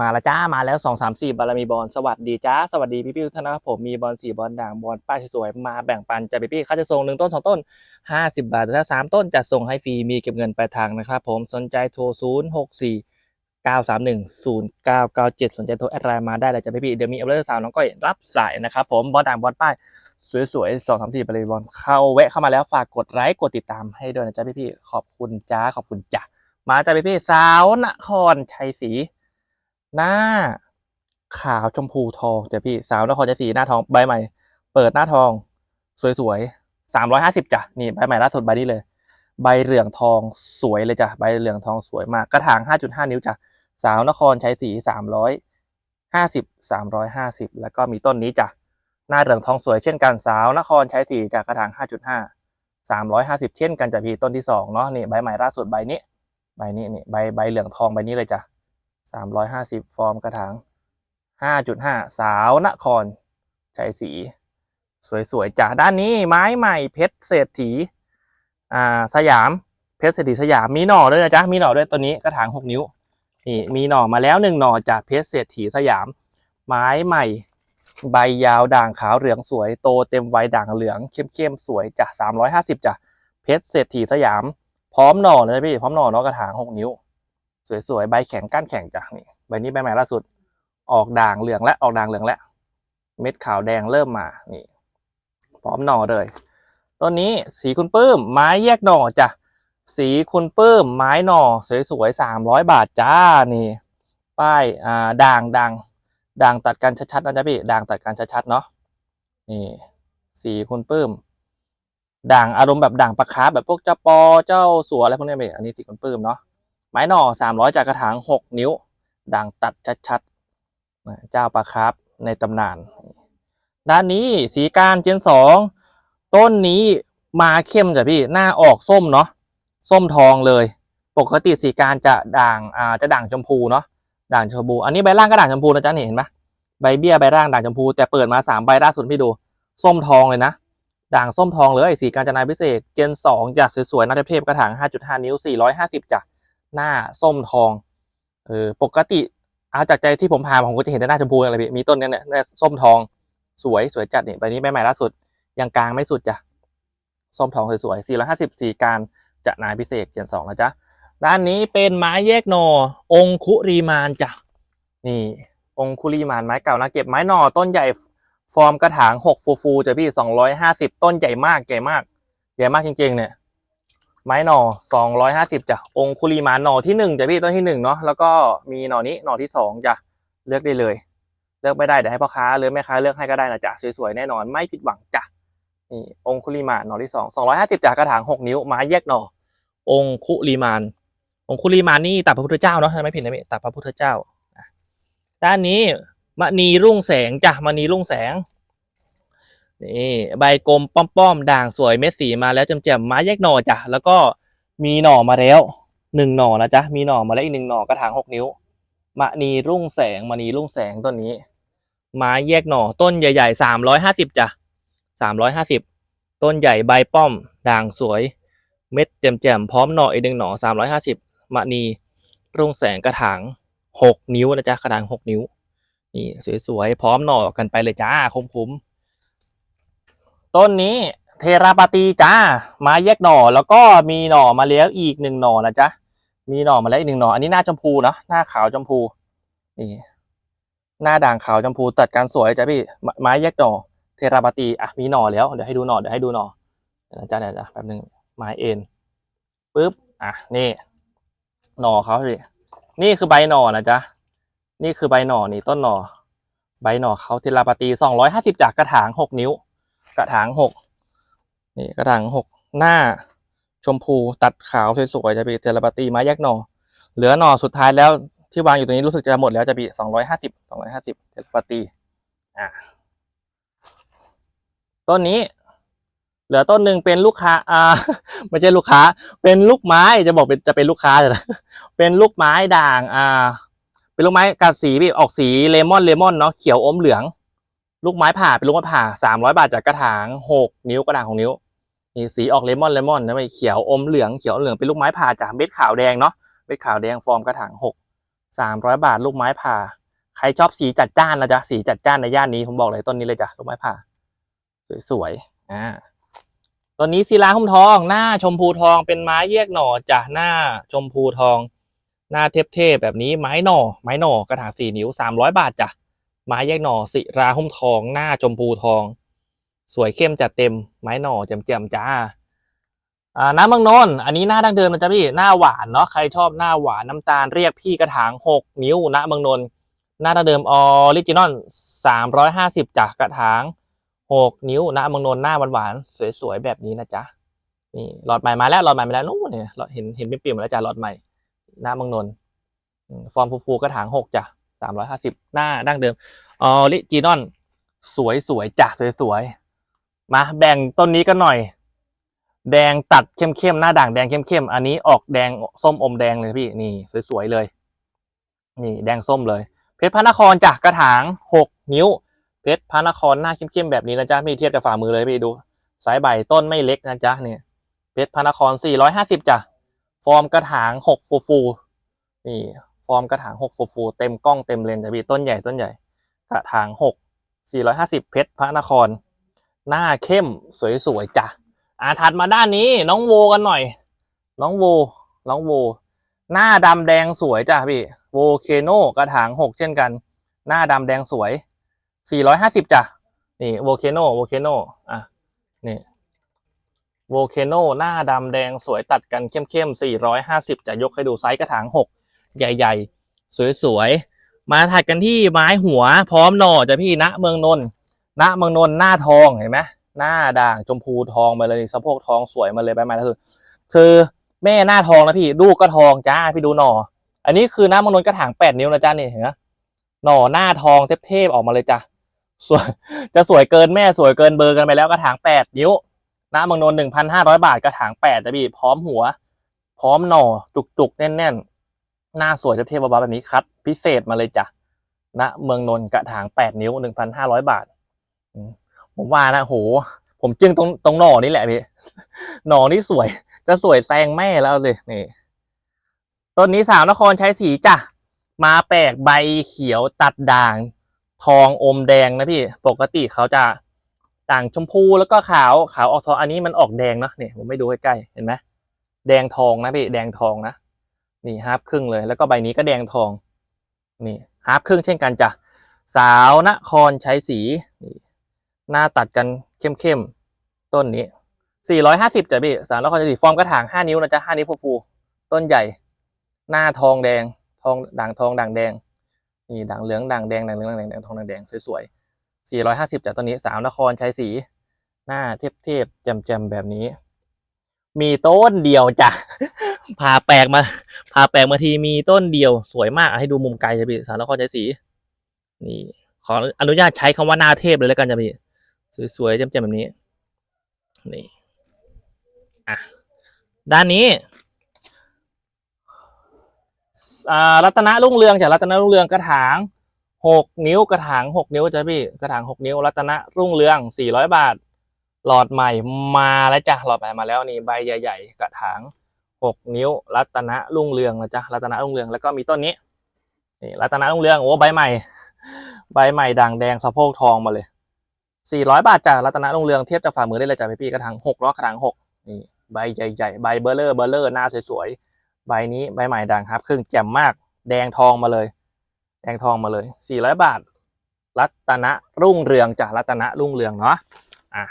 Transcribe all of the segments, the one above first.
มาละจ้ามาแล้วสองสามสี่บารมีบอลสวัสดีจ้าสวัสดีพี่พี่ทุกท่านนะครับผมมีบอลสี่บอลด่างบอลป้ายสวยๆมาแบ่งปันจากพี่พี่ๆค่าจะส่งหนึ่งต้นสองต้นห้าสิบบาทแต่ถ้าสามต้นจะส่งให้ฟรีมีเก็บเงินปลายทางนะครับผมสนใจโทรศูนย์หกสี่เก้าสามหนึ่งศูนย์เก้าเก้าเจ็ดสนใจโทรแอดไลน์มาได้เลยจ้าพี่พี่เดี๋ยวมีอัปเดตสาวน้องก้อยรับสายนะครับผมบอลด่างบอลป้ายสวยๆสองสามสี่บารมีบอลเข้าแวะเข้ามาแล้วฝากกดไลค์กดติดตามให้ด้วยนะจ๊ะพี่พี่ขอบคุณจ้าขอบคุณจ้ามาจ้าพี่พี่สาวนครชัยศรี หน้าขาวชมพูทองจ้ะพี่สาวนครชัยศรีหน้าทองใบใหม่ เปิดหน้าทอง สวยๆสามร้อยห้าสิบจ้ะนี่ใบใหม่ล่าสุดใบนี้เลย ใบเหลืองทองสวยเลยจ้ะใบเหลืองทองสวยมากกระถางห้าจุดห้านิ้วจ้ะสาวนครใชัยศรีสามร้อยห้าสิบสามร้อยห้าสิบแล้วก็มีต้นนี้จ้ะหน้าเหลืองทองสวยเช่นกันสาวนครใชัยศรีจากกระถางห้าจุดห้าสามร้อยห้าสิบเช่นกันจ้ะพี่ต้นที่สองเนาะนี่ใบใหม่ล่าสุดใบนี้ใบนี้นี่ใบใบเหลืองทองใบนี้เลยจ้ะ สามร้อยห้าสิบฟอร์มกระถางห้าจุดห้าสาวนครชัยศรีสวยๆจากด้านนี้ไม้ใหม่เพชรเศรษฐีอ่าสยามเพชรเศรษฐีสยามมีหน่อด้วยนะจ๊ะมีหน่อด้วยตัวนี้กระถางหกนิ้วนี่มีหน่อมาแล้วหนึ่งหน่อจากเพชรเศรษฐีสยาม ไม้ใหม่ ใบยาวด่างขาวเหลืองสวยโตเต็มวัยด่างเหลืองเข้มๆสวยจ้ะสามร้อยห้าสิบจ้ะเพชรเศรษฐีสยาม พร้อมหน่อเลยพี่พร้อมหน่อเนาะกระถางหกนิ้ว สวยๆใบแข็งก้านแข็งจ้ะนี่ใบนี้ใบใหม่ล่าสุด ออกด่างเหลืองและออกด่างเหลืองและ เม็ดขาวแดงเริ่มมานี่พร้อมหน่อเลยต้นนี้สีคุณปื้มไม้แยกหน่อจ้ะสีคุณปื้มไม้หน่อสวยๆสามร้อยบาทจ้านี่ ป้ายอ่าด่างด่างด่างตัดกันชัดๆนะจ๊ะพี่ด่างตัดกันชัดๆเนาะนี่สีคุณปื้มด่างอารมณ์แบบด่างปลาคาแบบพวกเจ้าปอเจ้าสัวอะไรพวกนี้พี่อันนี้สีคุณปื้มเนาะ ไม้หน่อสามร้อยจากกระถางหกนิ้ว ด่างตัดชัดๆ เจ้าปลาครับในตำนาน ด้านนี้สีการเจนสองต้นนี้มาเข้มจ้ะพี่หน้าออกส้มเนาะส้มทองเลย ปกติสีการจะด่างอ่าจะด่างชมพูเนาะด่างชมพู อันนี้ใบล่างก็ด่างชมพูนะจ๊ะนี่เห็นไหมใบเบี้ยใบล่างด่างชมพูแต่เปิดมาสามใบล่าสุดพี่ดูส้มทองเลยนะด่างส้มทองเลยสีการจนาพิเศษเจนสองจากสวยๆน้าเทพกระถางห้าจุดห้านิ้วสี่ร้อยห้าสิบจ้ะ หน้าส้มทองเออปกติเอาจากใจที่ผมพาผมก็จะเห็นแต่หน้าชมพูอะไรพี่มีต้นเนี้ยเนี่ยหน้าส้มทองสวยสวยจัดเนี่ยใบนี้ใบใหม่ล่าสุดยังกลางไม่สุดจ้ะส้มทองสวยๆสี่ร้อยห้าสิบสี่การจะนายพิเศษเจ็ดสองนะจ๊ะด้านนี้เป็นไม้แยกหนอองคุรีมานจ้ะนี่องคุรีมานไม้เก่านะเก็บไม้หนอต้นใหญ่ฟอร์มกระถางหกฟูฟูจ้ะพี่สองร้อยห้าสิบต้นใหญ่มากใหญ่มากใหญ่มากจริงๆเนี่ย ไม้หน่อสองร้อยห้าสิบจ้ะองคุลีมานหน่อที่หนึ่งจ้ะพี่ต้นที่หนึ่งเนาะแล้วก็มีหน่อนี้หน่อที่สองจ้ะเลือกได้เลย เลือกไม่ได้เดี๋ยวให้พ่อค้าหรือแม่ค้าเลือกให้ก็ได้นะจ๊ะสวยๆแน่นอนไม่ผิดหวังจ้ะนี่องคุลีมานหน่อที่สองสองร้อยห้าสิบจ้ะกระถางหกนิ้วไม้แยกหน่อองคุลีมานองคุลีมานนี่ตัดพระพุทธเจ้าเนาะถ้าไม่ผิดนะพี่ตัดพระพุทธเจ้าด้านนี้มณีรุ่งแสงจ้ะมณีรุ่งแสง นี่ใบกลมป้อมๆด่างสวยเม็ดสีมาแล้วแจ่มๆไม้แยกหน่อจ้ะแล้วก็มีหน่อมาแล้วหนึ่งหน่อนะจ๊ะมีหน่อมาแล้วอีกหนึ่งหน่อกระถางหกนิ้วมณีรุ่งแสงมณีรุ่งแสงต้นนี้ ไม้แยกหน่อต้นใหญ่ๆสามร้อยห้าสิบจ้ะสามร้อยห้าสิบต้นใหญ่ใบป้อม ด่างสวย เม็ดแจ่มๆพร้อมหน่ออีกหนึ่งหน่อสามร้อยห้าสิบมณีรุ่งแสงกระถางหกนิ้วนะจ๊ะกระถางหกนิ้วนี่สวยๆพร้อมหน่อกันไปเลยจ้าคุ้มๆ ต้นนี้เทราปาตีจ้าไม้แยกหน่อแล้วก็มีหน่อมาแล้วอีกหนึ่งหน่อนะจ๊ะมีหน่อมาแล้วอีกหนึ่งหน่ออันนี้หน้าชมพูเนาะหน้าขาวชมพูนี่หน้าด่างขาวชมพูตัดกันสวยจ้ะพี่ไม้แยกหน่อ เทราปาตีอะมีหน่อแล้วเดี๋ยวให้ดูหน่อเดี๋ยวให้ดูหน่อนะจ๊ะเดี๋ยวนะแป๊บนึงไม้เอ็นปึ๊บอะนี่ หน่อเขาสินี่คือใบหน่อนะจ๊ะนี่คือใบหน่อนี่ต้นหน่อ ใบหน่อเขาเทราปาตีสองร้อยห้าสิบจากกระถางหกนิ้ว กระถางหกนี่กระถางหกหน้าชมพูตัดขาวสวยๆจะเป็นเทเลปาตีไม้แยกหน่อเหลือหน่อสุดท้ายแล้วที่วางอยู่ตรงนี้รู้สึกจะหมดแล้วจะปีสองร้อยห้าสิบสองร้อยห้าสิบเทเลปาตีอะต้นนี้ เหลือต้นหนึ่งเป็นลูกค้าอ่าไม่ใช่ลูกค้า เป็นลูกไม้จะบอกเป็นจะเป็นลูกค้าเลยนะเป็นลูกไม้ด่างอ่า เป็นลูกไม้กัดสีพี่ออกสีเลมอนเลมอนเนาะเขียวอมเหลือง ลูกไม้ผ่าเป็นลูกไม้ผ่าสามร้อยบาทจากกระถางหกนิ้วกระถางของนิ้วนี่สีออกเลมอนเลมอนนะไม่เขียวอมเหลืองเขียวเหลืองเป็นลูกไม้ผ่าจากเม็ดขาวแดงเนาะเม็ดขาวแดงฟอร์มกระถางหกสามร้อยบาทลูกไม้ผ่า ใครชอบสีจัดจ้านนะจ๊ะสีจัดจ้านในย่านนี้ผมบอกเลยต้นนี้เลยจ้ะลูกไม้ผ่า สวยๆอ่าต้นนี้ศิลาหุ้มทองหน้าชมพูทองเป็นไม้แยกหน่อจ้ะหน้าชมพูทอง หน้าเทพๆแบบนี้ไม้หน่อไม้หน่อกระถางสี่นิ้วสามร้อยบาทจ้ะ ไม้แยกหน่อศิราหุ้มทอง หน้าชมพูทอง สวยเข้มจัดเต็ม ไม้หน่อแจ่มๆจ้าอ่าน้ำเมืองนน์อันนี้หน้าดั้งเดิมนะจ๊ะพี่หน้าหวานเนาะใครชอบหน้าหวานน้ำตาลเรียกพี่กระถางหกนิ้วณเมืองนน์หน้าดั้งเดิมออริจินอลสามร้อยห้าสิบจากกระถางหกนิ้วณเมืองนน์หน้าหวานๆสวยๆแบบนี้นะจ๊ะนี่หลอดใหม่มาแล้วหลอดใหม่มาแล้วนู้นเนี่ยเห็นเห็นเปลี่ยนมาแล้วจ้ะหลอดใหม่หน้าเมืองนน์ฟอร์มฟูๆกระถางหกจ้ะ สามร้อยห้าสิบหน้าดั้งเดิมออริจินอลสวยๆจ้ะสวยๆมาแบ่งต้นนี้กันหน่อย แดงตัดเข้มๆหน้าด่างแดงเข้มๆอันนี้ออกแดงส้มอมแดงเลยพี่นี่สวยๆเลย นี่แดงส้มเลย เพชรพระนครจากกระถางหกนิ้ว เพชรพระนครหน้าเข้มๆแบบนี้นะจ๊ะพี่เทียบกับฝ่ามือเลยพี่ดูสายใบต้นไม่เล็กนะจ๊ะเนี่ยเพชรพระนครสี่ร้อยห้าสิบจ้ะฟอร์มกระถางหกฟูฟูๆนี่ อร์มกระถางหกฟูฟูเต็มกล้องเต็มเลนจะพี่ต้นใหญ่ต้นใหญ่ กระถางหกสี่ร้อยห้าสิบเพชรพระนคร หน้าเข้มสวยๆจ้ะอ่าถัดมาด้านนี้น้องโวกันหน่อย น้องโว น้องโว หน้าดำแดงสวยจ้ะพี่โวเคโนกระถางหกเช่นกัน หน้าดำแดงสวยสี่ร้อยห้าสิบจ้ะนี่โวเคโนโวเคโนอะนี่โวเคโนหน้าดำแดงสวยตัดกันเข้มๆสี่ร้อยห้าสิบจะยกให้ดูไซส์กระถางหก ใหญ่ๆ สวยๆ มาถัดกันที่ไม้หัวพร้อมหน่อจ้ะพี่ณเมืองนนท์ณเมืองนนท์หน้าทองเห็นไหมหน้าด่างชมพูทองมาเลยสะโพกทองสวยมาเลยไปมาแล้วคือคือแม่หน้าทองนะพี่ลูกก็ทองจ้าพี่ดูหน่อ อันนี้คือหน้ามงนนกระถางแปดนิ้วนะจ้านี่เห็นไหมหน่อหน้าทองเทพๆออกมาเลยจ้ะสวยจะสวยเกินแม่สวยเกินเบอร์กันไปแล้วกระถางแปดนิ้วหน้ามงนนหนึ่งพันห้าร้อยบาทกระถางแปดจ้ะพี่พร้อมหัว พร้อมหน่อจุกๆแน่นๆ หน้าสวยเทพบ้าแบบนี้คัดพิเศษมาเลยจ้ะณเมืองนนท์กระถางแปดนิ้วหนึ่งพันห้าร้อยบาท ผมว่านะโห ผมจึงตรงตรงหน่อนี่แหละพี่หน่อนี่สวย จะสวยแซงแม่แล้วเลยนี่ต้นนี้สาวนครใช้สีจ้ะมาแปลกใบเขียวตัดด่าง ทองอมแดงนะพี่ ปกติเขาจะด่างชมพูแล้วก็ขาวขาวออกทองอันนี้มันออกแดงเนาะนี่ผมไม่ดูใกล้ๆเห็นไหมแดงทองนะพี่แดงทองนะ นี่ฮาร์ปครึ่งเลย แล้วก็ใบนี้ก็แดงทอง นี่ฮาร์ปครึ่งเช่นกันจ้ะ สาวนครใช้สีนี่หน้าตัดกันเข้มๆ ต้นนี้ 450จ้ะพี่ สามร้อยคนสี ฟอร์มกระถาง 5 นิ้วนะจ๊ะ 5 นิ้วฟูๆต้นใหญ่ หน้าทองแดง ทองด่างทองด่างแดง นี่ด่างเหลืองด่างแดงด่างเหลืองด่างแดงด่างทองด่างแดงสวยๆ450จ้ะต้นนี้ สาวนครใช้สี หน้าเทพๆแจ่มๆแบบนี้ มีต้นเดียวจ้ะพาแปลกมาพาแปลกมาทีมีต้นเดียวสวยมากให้ดูมุมไกลจะพี่สาวนครใช้สีนี่ ขออนุญาตใช้คำว่าหน้าเทพเลยแล้วกันจะพี่สวยๆเจ่มๆแบบนี้นี่อะด้านนี้อ่ารัตนรุ่งเรืองจากรัตนรุ่งเรืองกระถางหกนิ้วกระถางหกนิ้วจ้ะพี่กระถางหกนิ้ว รัตนรุ่งเรืองสี่ร้อยบาท หลอดใหม่มาแล้วจ้ะหลอดใหม่มาแล้วนี่ใบใหญ่ ๆ กระถางหกนิ้ว รัตนะรุ่งเรืองนะจ๊ะรัตนะรุ่งเรืองแล้วก็มีต้นนี้นี่รัตนะรุ่งเรืองโอ้ใบใหม่ ใบใหม่ด่างแดงสะโพกทองมาเลยสี่ร้อยบาทจากรัตนะรุ่งเรืองเทียบจากฝ่ามือได้เลยจ้ะพี่พี่กระถางหกล้อกระถางหกนี่ใบใหญ่ๆใบเบลเลอร์เบลเลอร์หน้าสวยๆใบนี้ใบใหม่ด่างครับครึ่งแจ่มมากแดงทองมาเลย แดงทองมาเลยสี่ร้อยบาท รัตนะรุ่งเรืองจากรัตนะรุ่งเรืองเนาะอะ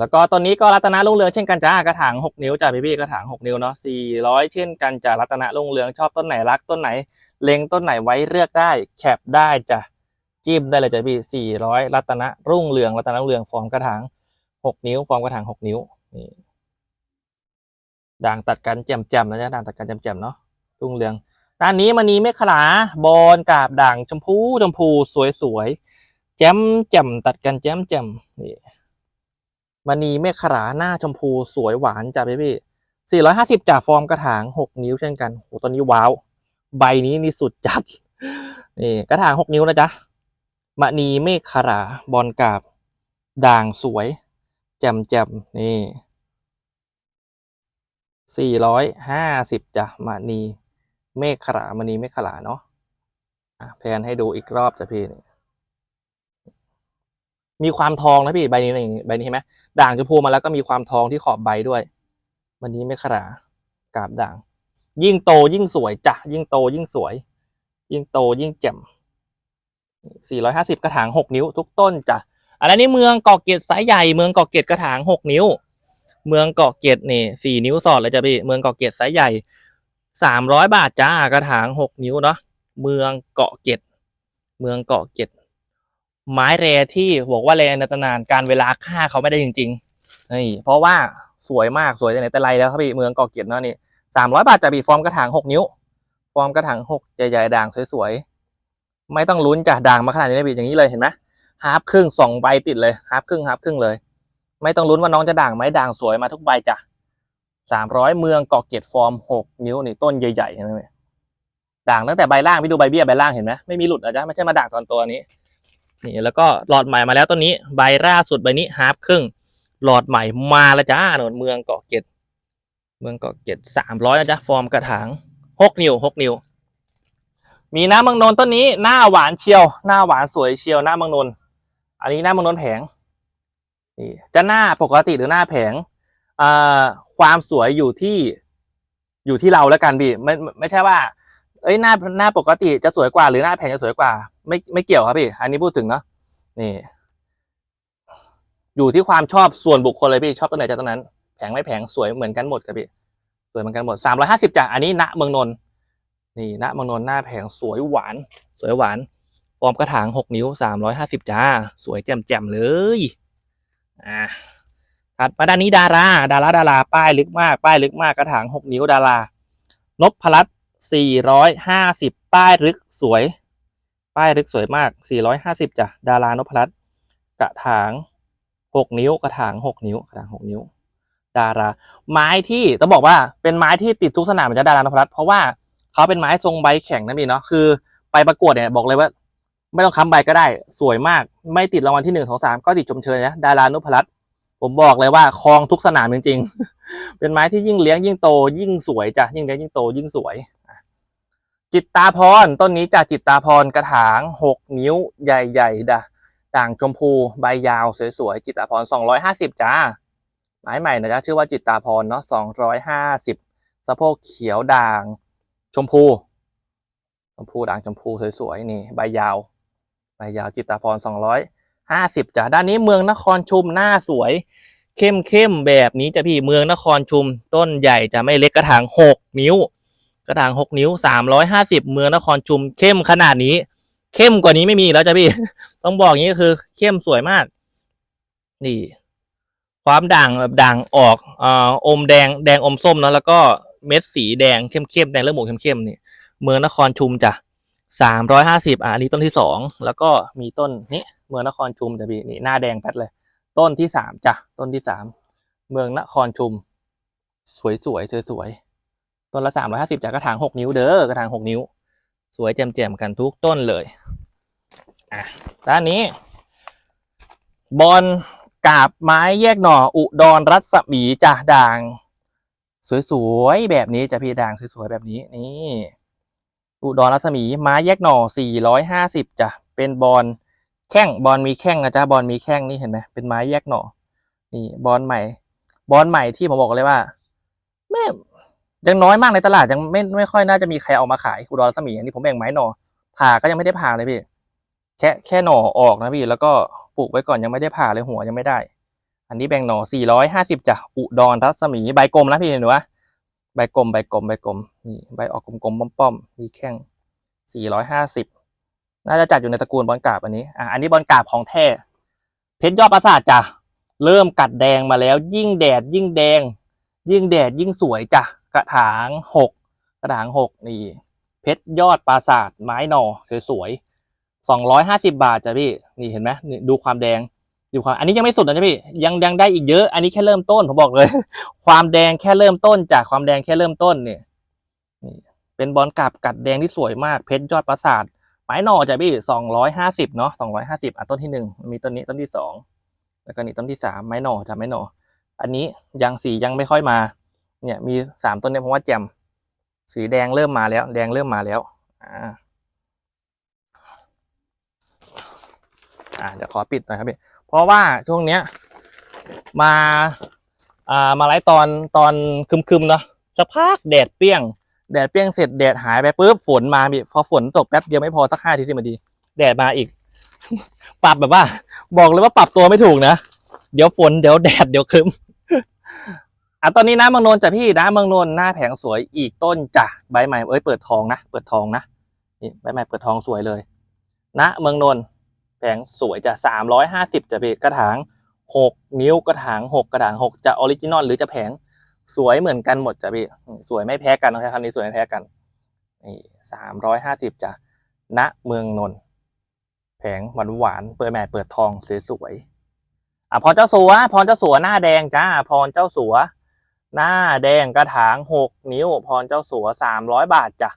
แล้วก็ตอนนี้ก็รัตนรุ่งเรืองเช่นกันจ้ากระถางหกนิ้วจ้ะพี่พี่กระถางหกนิ้วเนาะสี่ร้อยเช่นกันจ้ะรัตนรุ่งเรืองชอบต้นไหนรักต้นไหน เล็งต้นไหนไว้เลือกได้แคปได้จ้ะจิ้มได้เลยจ้ะพี่สี่ร้อยรัตนรุ่งเรืองรัตนรุ่งเรืองฟอร์มกระถางหกนิ้วฟอร์มกระถางหกนิ้วนี่ด่างตัดกันแจ่มๆนะจ๊ะด่างตัดกันแจ่มๆเนาะรุ่งเรืองด้านนี้มณีเมฆขลาบอลกาบด่างชมพูชมพูสวยๆแจ่มแจ่มตัดกันแจ่มแจ่มนี่ มณีเมฆขลาหน้าชมพูสวยหวานจ้ะพี่พี่สี่ร้อยห้าสิบจ่าฟอร์มกระถางหกนิ้วเช่นกันโหตอนนี้ว้าว ใบนี้นี่สุดจัด นี่กระถางหกนิ้วนะจ๊ะมณีเมฆขราบอลกาบ ด่างสวย แจ่มแจ่มนี่สี่ร้อยห้าสิบจ้ะมณีเมฆขรามณีเมฆขราเนาะอะแพนให้ดูอีกรอบจ้ะพี่นี่ มีความทองนะพี่ใบนี้นี่ใบนี้เห็นไหมด่างจะพูมาแล้วก็มีความทองที่ขอบใบด้วยมณีเมฆขรากาบด่าง ยิ่งโตยิ่งสวยจ้ะยิ่งโตยิ่งสวย ยิ่งโตยิ่งแจ่ม450 กระถาง 6 นิ้ว ทุกต้นจ้ะอันนั้นนี่เมืองเกาะเกร็ดสายใหญ่เมืองเกาะเกร็ดกระถาง 6 นิ้ว เมืองเกาะเกร็ดนี่4นิ้วสอดเลยจ้ะพี่เมืองเกาะเกร็ดสายใหญ่ 300 บาทจ้ากระถาง 6 นิ้วเนาะเมืองเกาะเกร็ดเมืองเกาะเกร็ด ไม้แรที่บอกว่าแรนานานการเวลาค่าเขาไม่ได้จริงๆนี่เพราะว่าสวยมากสวยแต่ไหนแต่ไรแล้วครับพี่เมืองเกาะเกร็ดเนาะนี่300บาทจะพี่ฟอร์มกระถาง6นิ้ว ฟอร์มกระถาง6ใหญ่ๆด่างสวยๆไม่ต้องลุ้นจ้ะด่างมาขนาดนี้เลยพี่อย่างนี้เลยเห็นไหมฮาร์ปครึ่งสองใบติดเลยฮาร์ปครึ่งฮาร์ปครึ่งเลย ไม่ต้องลุ้นว่าน้องจะด่างไหมด่างสวยมาทุกใบจ้ะสามร้อยเมืองเกาะเกตฟอร์มหกนิ้วนี่ต้นใหญ่ๆเห็นไหมด่างตั้งแต่ใบล่างพี่ดูใบเบี้ยใบล่างเห็นไหมไม่มีหลุดนะจ๊ะไม่ใช่มาด่างตอนตัวนี้ นี่แล้วก็หลอดใหม่มาแล้วต้นนี้ใบล่าสุดใบนี้ฮาร์ปครึ่งหลอดใหม่มาแล้วจ้าหนนเมืองเกาะเกตเมืองเกาะเกตสามร้อยนะจ๊ะฟอร์มกระถางหกนิ้วหกนิ้ว มีน้ำมังนนต้นนี้หน้าหวานเชียว หน้าหวานสวยเชียวหน้ามังนนอันนี้หน้ามังนนแผงนี่จะหน้าปกติหรือหน้าแผงอ่าความสวยอยู่ที่อยู่ที่เราแล้วกันพี่ไม่ไม่ไม่ใช่ว่า เอ้ยหน้าหน้าปกติจะสวยกว่าหรือหน้าแผงจะสวยกว่า ไม่ไม่เกี่ยวครับพี่ อันนี้พูดถึงเนาะนี่ อยู่ที่ความชอบส่วนบุคคลเลยพี่ชอบตัวไหนจากตัวนั้น แผงไม่แผงสวยเหมือนกันหมดครับพี่สวยเหมือนกันหมดสามร้อยห้าสิบจ้ะอันนี้ณเมืองนนท์นี่ณมังนนท์หน้าแผงสวยหวาน สวยหวานฟอร์มกระถางหกนิ้วสามร้อยห้าสิบจ้า สวยแจ่มแจ่มเลยอ่าถัดมาด้านนี้ดารา ดาราดาราป้ายลึกมาก ป้ายลึกมากกระถางหกนิ้วดารานพพลัด สี่ร้อยห้าสิบป้ายลึกสวย ป้ายลึกสวยมากสี่ร้อยห้าสิบจ้ะดารานพพลัดกระถางหกนิ้วกระถางหกนิ้วกระถางหกนิ้ว ดารา ไม้ที่ต้องบอกว่าเป็นไม้ที่ติดทุกสนามเหมือนจะดารานพรัตน์เพราะว่าเขาเป็นไม้ทรงใบแข็งนะพี่เนาะคือไปประกวดเนี่ยบอกเลยว่า ไม่ต้องค้ำใบก็ได้ สวยมาก ไม่ติดรางวัลที่หนึ่งสองสามก็ติดชมเชยนะดารานุพรัตน์ผมบอกเลยว่าคลองทุกสนามจริงๆ เป็นไม้ที่ยิ่งเลี้ยงยิ่งโตยิ่งสวยจ้ะยิ่งเลี้ยงยิ่งโตยิ่งสวย จิตตาพรต้นนี้จากจิตตาพรกระถางหกนิ้วใหญ่ๆดะด่างชมพูใบยาวสวยๆจิตตาพรสองร้อยห้าสิบจ้าไม้ใหม่นะจ๊ะชื่อว่าจิตตาพรเนาะสองร้อยห้าสิบสะโพกเขียวด่างชมพูชมพูด่างชมพูสวยๆนี่ใบยาวใบยาวจิตตาพรสองร้อยห้าสิบจ้ะด้านนี้เมืองนครชุมหน้าสวยเข้มเข้มๆแบบนี้จะพี่เมืองนครชุมต้นใหญ่จะไม่เล็กกระถางหกนิ้ว กระถางหกนิ้วสามร้อยห้าสิบเมืองนครชุมเข้มขนาดนี้ เข้มกว่านี้ไม่มีแล้วจ้ะพี่ ต้องบอกอย่างนี้ก็คือเข้มสวยมาก นี่ ความด่างแบบด่างออกอ่าอมแดงแดงอมส้มเนะแล้วก็เม็ดสีแดงเข้มเข้มๆแดงเลือดหมูเข้มเข้มๆนี่เมืองนครชุมจ้ะสามร้อยห้าสิบอะอันนี้ต้นที่สองแล้วก็มีต้นนี้เมืองนครชุมจ้ะพี่นี่หน้าแดงแป๊ดเลย ต้นที่สามจ้ะต้นที่สามเมืองนครชุม สวยสวยสวยสวยๆ ต้นละสามร้อยห้าสิบจากกระถางหกนิ้วเด้อกระถางหกนิ้ว สวยแจ่มๆกันทุกต้นเลยอะด้านนี้ บอลกาบไม้แยกหน่อ อุดรรัศมีจ้ะด่าง สวยๆแบบนี้จะพี่ด่างสวยๆแบบนี้นี่ อุดรรัศมีไม้แยกหน่อ450จ้ะเป็นบอลแข้งบอลมีแข้งนะจ๊ะบอลมีแข้งนี่เห็นไหมเป็นไม้แยกหน่อ นี่บอลใหม่ บอลใหม่ที่ผมบอกเลยว่าไม่ ยังน้อยมากในตลาดยังไม่ไม่ค่อยน่าจะมีใครเอามาขายอุดรรัศมีอันนี้ผมแบ่งไม้หน่อผ่าก็ยังไม่ได้ผ่าเลยพี่แค่แค่หน่อออกนะพี่ แล้วก็ปลูกไว้ก่อนยังไม่ได้ผ่าเลยหัวยังไม่ได้ อันนี้แบ่งหน่อ450จ้ะอุดรรัศมีใบกลมนะพี่เห็นไหมใบกลมใบกลมใบกลมนี่ใบออกกลมๆป้อมๆมีแข้ง450น่าจะจัดอยู่ในตระกูลบอลกาบอันนี้อะอันนี้บอลกาบของแท้เพชรยอดปราสาทจ้ะเริ่มกัดแดงมาแล้ว ยิ่งแดดยิ่งแดง ยิ่งแดดยิ่งสวยจ้ะ กระถางหกกระถางหกนี่ เพชรยอดปราสาทไม้หน่อสวยๆสองร้อยห้าสิบาทจ้ะพี่นี่เห็นไหมนี่ดูความแดงดูความอันนี้ยังไม่สุดนะจ๊ะพี่ยังยังได้อีกเยอะ อันนี้แค่เริ่มต้นผมบอกเลย ความแดงแค่เริ่มต้น จากความแดงแค่เริ่มต้นเนี่ยนี่เป็นบอลกราบกัดแดงที่สวยมากเพชรยอดปราสาทไม้หน่อจ้ะพี่สองร้อยห้าสิบเนาะสองร้อยห้าสิบอะต้นที่หนึ่งมีต้นนี้ต้นที่สองแล้วก็นี่ต้นที่สามไม้หน่อจ้ะไม้หน่ออันนี้ยังสียังไม่ค่อยมา เนี่ยมีสามต้นเนี่ยผมว่าแจ่มสีแดงเริ่มมาแล้ว แดงเริ่มมาแล้วอ่าอ่าเดี๋ยวขอปิดหน่อยครับพี่เพราะว่าช่วงเนี้ยมาอ่ามาไลฟ์ตอนตอนคึมๆเนาะสักพักแดดเปรี้ยง แดดเปรี้ยงเสร็จแดดหายไปปุ๊บฝนมาพี่พอฝนตกแป๊บเดียวไม่พอสักห้าทีที่มาดีแดดมาอีก ปรับแบบว่า บอกเลยว่าปรับตัวไม่ถูกนะ เดี๋ยวฝนเดี๋ยวแดดเดี๋ยวคึม อะตอนนี้นะเมืองนนท์จ้ะพี่นะเมืองนนท์หน้าแผงสวยอีกต้นจ้ะใบใหม่เอ้ยเปิดทองนะเปิดทองนะนี่ใบใหม่เปิดทองสวยเลยนะเมืองนนท์แผงสวยจ้ะสามร้อยห้าสิบจ้ะพี่กระถางหกนิ้วกระถางหกกระถางหกจะออริจินอลหรือจะแผงสวยเหมือนกันหมดจ้ะพี่สวยไม่แพ้กันนะครับคำนี้สวยไม่แพ้กันนี่สามร้อยห้าสิบจ้ะณเมืองนนท์แผงหวานหวานเปิดแม่เปิดทองสวยๆอะพรเจ้าสัวพรเจ้าสัวหน้าแดงจ้าพรเจ้าสัว หน้าแดงกระถางหกนิ้วพรเจ้าสัวสามร้อยบาทจ้ะ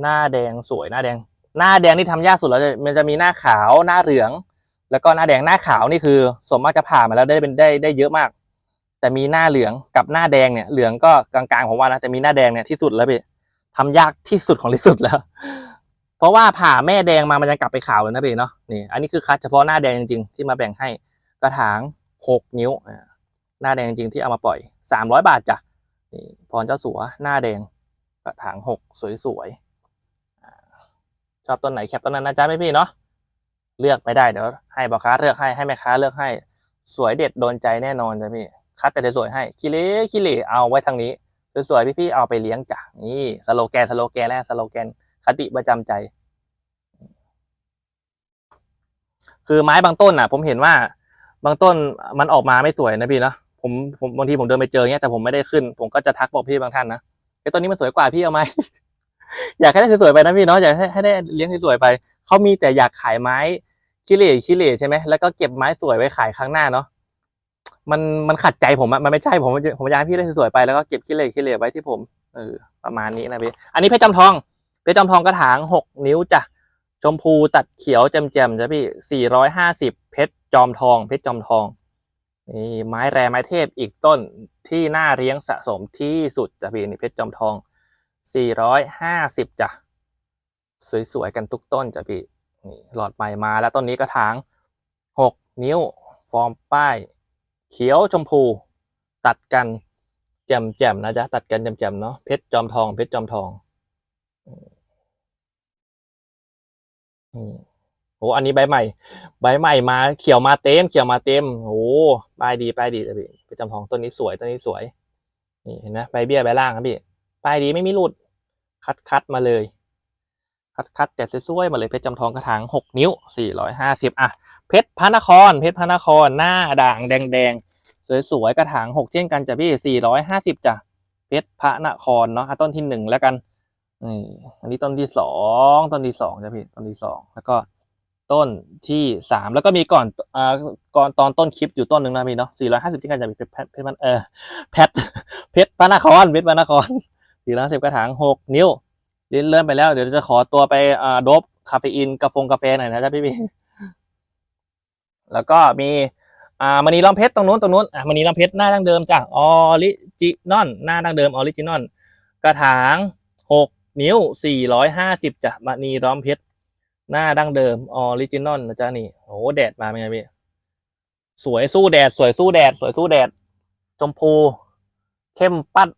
หน้าแดงสวยหน้าแดง หน้าแดงนี่ทำยากสุดแล้วมันจะมีหน้าขาวหน้าเหลือง แล้วก็หน้าแดงหน้าขาวนี่คือสมมากจะผ่ามาแล้วได้เป็นได้ได้เยอะมาก แต่มีหน้าเหลืองกับหน้าแดงเนี่ยเหลืองก็กลางๆผมว่านะแต่มีหน้าแดงเนี่ยที่สุดแล้วพี่ทำยากที่สุดของที่สุดแล้ว เพราะว่าผ่าแม่แดงมามันยังกลับไปขาวเลยนะพี่เนาะนี่อันนี้คือคัดเฉพาะหน้าแดงจริงๆ ที่มาแบ่งให้กระถางหกนิ้ว หน้าแดงจริงที่เอามาปล่อยสามร้อยบาทจ้ะนี่พรเจ้าสัวหน้าแดงกระถางหกสวยๆชอบต้นไหนแคปต้นนั้นนะจ๊ะพี่พี่เนาะเลือกไม่ได้เดี๋ยวให้บอค้าเลือกให้ให้แม่ค้าเลือกให้ สวยเด็ดโดนใจแน่นอนจ้ะพี่คัดแต่สวยให้คิเล่คิเล่เอาไว้ทางนี้สวยๆพี่ๆเอาไปเลี้ยงจ้ะนี่สโลแกนสโลแกนแรกสโลแกนคติประจำใจ คือไม้บางต้นอะ ผมเห็นว่าบางต้นมันออกมาไม่สวยนะพี่เนาะ ผมผมบางทีผมเดินไปเจอเงี้ยแต่ผมไม่ได้ขึ้น ผมก็จะทักบอกพี่บางท่านนะไอ้ต้นนี้มันสวยกว่าพี่เอาไหม อยากให้ได้สวยๆไปนะพี่เนาะอยากให้ให้ได้เลี้ยงสวยๆไปเขามีแต่อยากขายไม้ขี้เหร่ขี้เหร่ใช่ไหมแล้วก็เก็บไม้สวยไว้ขายครั้งหน้าเนาะมันมันขัดใจผมอะมันไม่ใช่ผมผมอยากให้พี่ได้สวยๆไปแล้วก็เก็บขี้เหร่ขี้เหร่ไว้ที่ผมเออประมาณนี้นะพี่อันนี้เพชรจำทองเพชรจำทองกระถางหกนิ้วจ้ะชมพูตัดเขียวแจ่มๆจ้ะพี่450เพชรจอมทอง เพชรจอมทอง นี่ไม้แรไม้เทพอีกต้นที่น่าเลี้ยงสะสมที่สุดจ้ะพี่นี่เพชรจอมทอง 450จ้ะสวยๆกันทุกต้นจ้ะพี่นี่หลอดใหม่มาแล้วต้นนี้กระถาง 6 นิ้ว ฟอร์มป้าย เขียวชมพู ตัดกันแจ่มๆนะจ๊ะตัดกันแจ่มๆเนาะเพชรจอมทองเพชรจอมทองอืม โอ้อันนี้ใบใหม่ ใบใหม่มาเขียวมาเต็ม เขียวมาเต็มโอ้ป้ายดีป้ายดีเลยพี่ไปจำทองต้นนี้สวยต้นนี้สวย นี่เห็นไหมใบเบี้ยใบล่างครับพี่ป้ายดีไม่มีหลุด คัดคัดมาเลย คัดคัดแต่สวยๆมาเลยเพชรจำทองกระถางหกนิ้วสี่ร้อยห้าสิบอะเพชรพระนคร เพชรพระนครหน้าด่างแดงๆสวยๆกระถางหกเช่นกันจ้ะพี่สี่ร้อยห้าสิบจ้ะเพชรพระนครเนาะอะต้นที่หนึ่งแล้วกันนี่อันนี้ต้นที่สองต้นที่สองจ้ะพี่ต้นที่สองแล้วก็ ต้นที่สามแล้วก็มีก่อนอ่าก่อนตอนต้นคลิปอยู่ต้นหนึ่งนะพี่เนาะสี่ร้อยห้าสิบที่กันจะมีเพชรเพชรพรมันเออแพทเพชรพระนครเพชรพระนครสี่ร้อยสิบกระถางหกนิ้วเลื่อนเลื่อนไปแล้วเดี๋ยวจะขอตัวไปอ่าโดบคาเฟอีนกาแฟกาแฟหน่อยนะจ๊ะพี่พี่แล้วก็มีอ่ามณีล้อมเพชรตรงนู้นตรงนู้นอ่ามณีล้อมเพชรหน้าดั้งเดิมจ้ะออริจินอลหน้าดั้งเดิมออริจินอลกระถางหกนิ้ว450จ้ะมณีร้อมเพชร หน้าดั้งเดิมออริจินอลนะจ๊ะนี่โอ้แดดมาเป็นไงพี่สวยสู้แดด สวยสู้แดด สวยสู้แดดชมพู เข้มปัด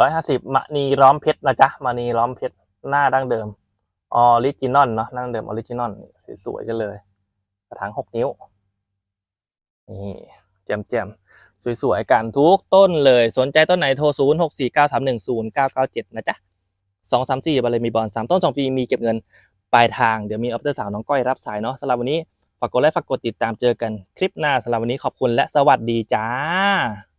450มณีร้อมเพชรนะจ๊ะมณีร้อมเพชรหน้าดั้งเดิมออริจินอลเนาะดั้งเดิมออริจินอลสวยๆกันเลย กระถาง6นิ้วนี่แจ่มแจ่มๆสวยๆกันทุกต้นเลย สนใจต้นไหนโทร 0 6 4 9 3 1 0 9 9 7 นะจ๊ะสองสามสี่บาเลยมีบอลสามต้นสองฟรีมีเก็บเงิน ปลายทางเดี๋ยวมีอัปเดตสาวน้องก้อยรับสายเนาะสำหรับวันนี้ฝากกดไลค์ฝากกดติดตามเจอกันคลิปหน้าสำหรับวันนี้ขอบคุณและสวัสดีจ้า